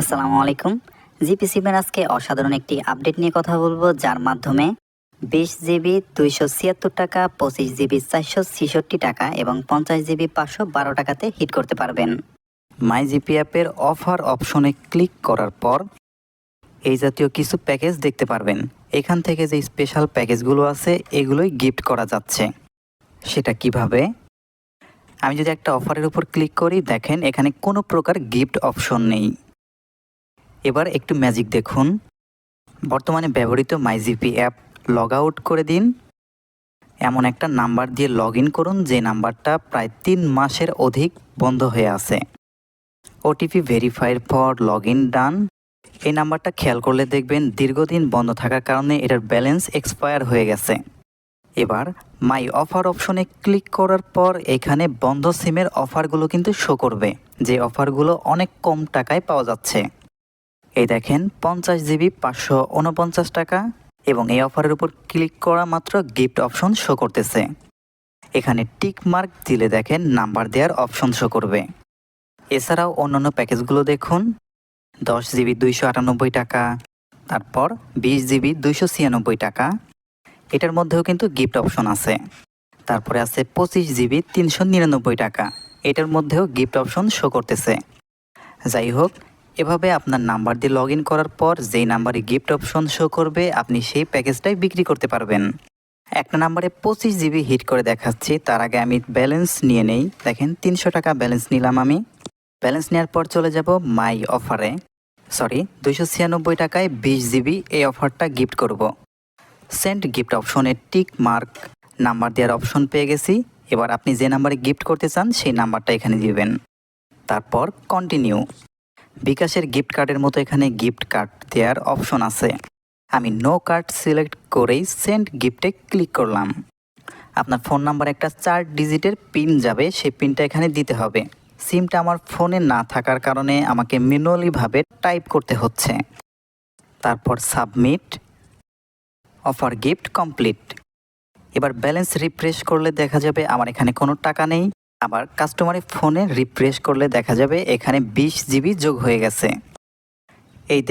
আসসালামু আলাইকুম। জিপিসিবের আজকে অসাধারণ একটি আপডেট নিয়ে কথা বলব, যার মাধ্যমে বিশ জিবি দুইশো ছিয়াত্তর টাকা, পঁচিশ জিবি চারশো ছেষট্টি টাকা এবং পঞ্চাশ জিবি পাঁচশো বারো টাকাতে হিট করতে পারবেন। মাই জিপি অ্যাপের অফার অপশনে ক্লিক করার পর এই জাতীয় কিছু প্যাকেজ দেখতে পারবেন। এখান থেকে যে স্পেশাল প্যাকেজগুলো আছে, এগুলোই গিফট করা যাচ্ছে। সেটা কীভাবে? আমি যদি একটা অফারের উপর ক্লিক করি, দেখেন এখানে কোনো প্রকার গিফট অপশন নেই। এবার একটু ম্যাজিক দেখুন। বর্তমানে ব্যবহৃত মাইজিপি অ্যাপ লগ আউট করে দিন। এমন একটা নাম্বার দিয়ে লগ ইন করুন, যে নাম্বারটা প্রায় তিন মাসের অধিক বন্ধ হয়ে আছে। OTP verified for log in done এই নাম্বারটা খেয়াল করলে দেখবেন দীর্ঘদিন বন্ধ থাকার কারণে এটার ব্যালেন্স এক্সপায়ার হয়ে গেছে। এবার মাই অফার অপশনে ক্লিক করার পর এখানে বন্ধ সিমের অফারগুলো কিন্তু শো করবে, যে অফারগুলো অনেক কম টাকায় পাওয়া যাচ্ছে। এই দেখেন পঞ্চাশ জিবি পাঁচশো উনপঞ্চাশ টাকা এবং এই অফারের উপর ক্লিক করা মাত্র গিফট অপশন শো করতেছে। এখানে টিক মার্ক দিলে দেখেন নাম্বার দেওয়ার অপশন শো করবে। এছাড়াও অন্যান্য প্যাকেজগুলো দেখুন। দশ জিবি দুইশো আটানব্বই টাকা, তারপর বিশ জিবি দুইশো ছিয়ানব্বই টাকা। এটার মধ্যেও কিন্তু গিফট অপশন আছে। তারপরে আছে পঁচিশ জিবি তিনশো নিরানব্বই টাকা। এটার মধ্যেও গিফট অপশন শো করতেছে। যাই হোক এভাবে আপনার নাম্বার দিয়ে লগ করার পর যেই নাম্বারে গিফট অপশন শো করবে, আপনি সেই প্যাকেজটাই বিক্রি করতে পারবেন। একটা নাম্বারে পঁচিশ জিবি হিট করে দেখাচ্ছি, তার আগে আমি ব্যালেন্স নিয়ে নেই। দেখেন, তিনশো টাকা ব্যালেন্স নিলাম আমি। ব্যালেন্স নেওয়ার পর চলে যাব মাই অফারে সরি দুইশো ছিয়ানব্বই টাকায় বিশ জিবি এই অফারটা গিফট করব। সেন্ড গিফট অপশনে টিক মার্ক নাম্বার দেওয়ার অপশন পেয়ে গেছি। এবার আপনি যে নাম্বারে গিফট করতে চান, সেই নাম্বারটা এখানে দিবেন। তারপর কন্টিনিউ বিকাশের গিফট কার্ডের মতো এখানে গিফট কার্ড দেওয়ার অপশন আছে। আমি নো কার্ড সিলেক্ট করেই সেন্ড গিফটে ক্লিক করলাম। আপনার ফোন নাম্বার একটা চার ডিজিটের পিন যাবে, সেই পিনটা এখানে দিতে হবে। সিমটা আমার ফোনে না থাকার কারণে আমাকে ম্যানুয়ালিভাবে টাইপ করতে হচ্ছে। তারপর সাবমিট অফার গিফট কমপ্লিট এবার ব্যালেন্স রিফ্রেশ করলে দেখা যাবে আমার এখানে কোনো টাকা নেই। আবার কাস্টমারের ফোনে রিফ্রেশ করলে দেখা যাবে এখানে বিশ জিবি যোগ হয়ে গেছে। এই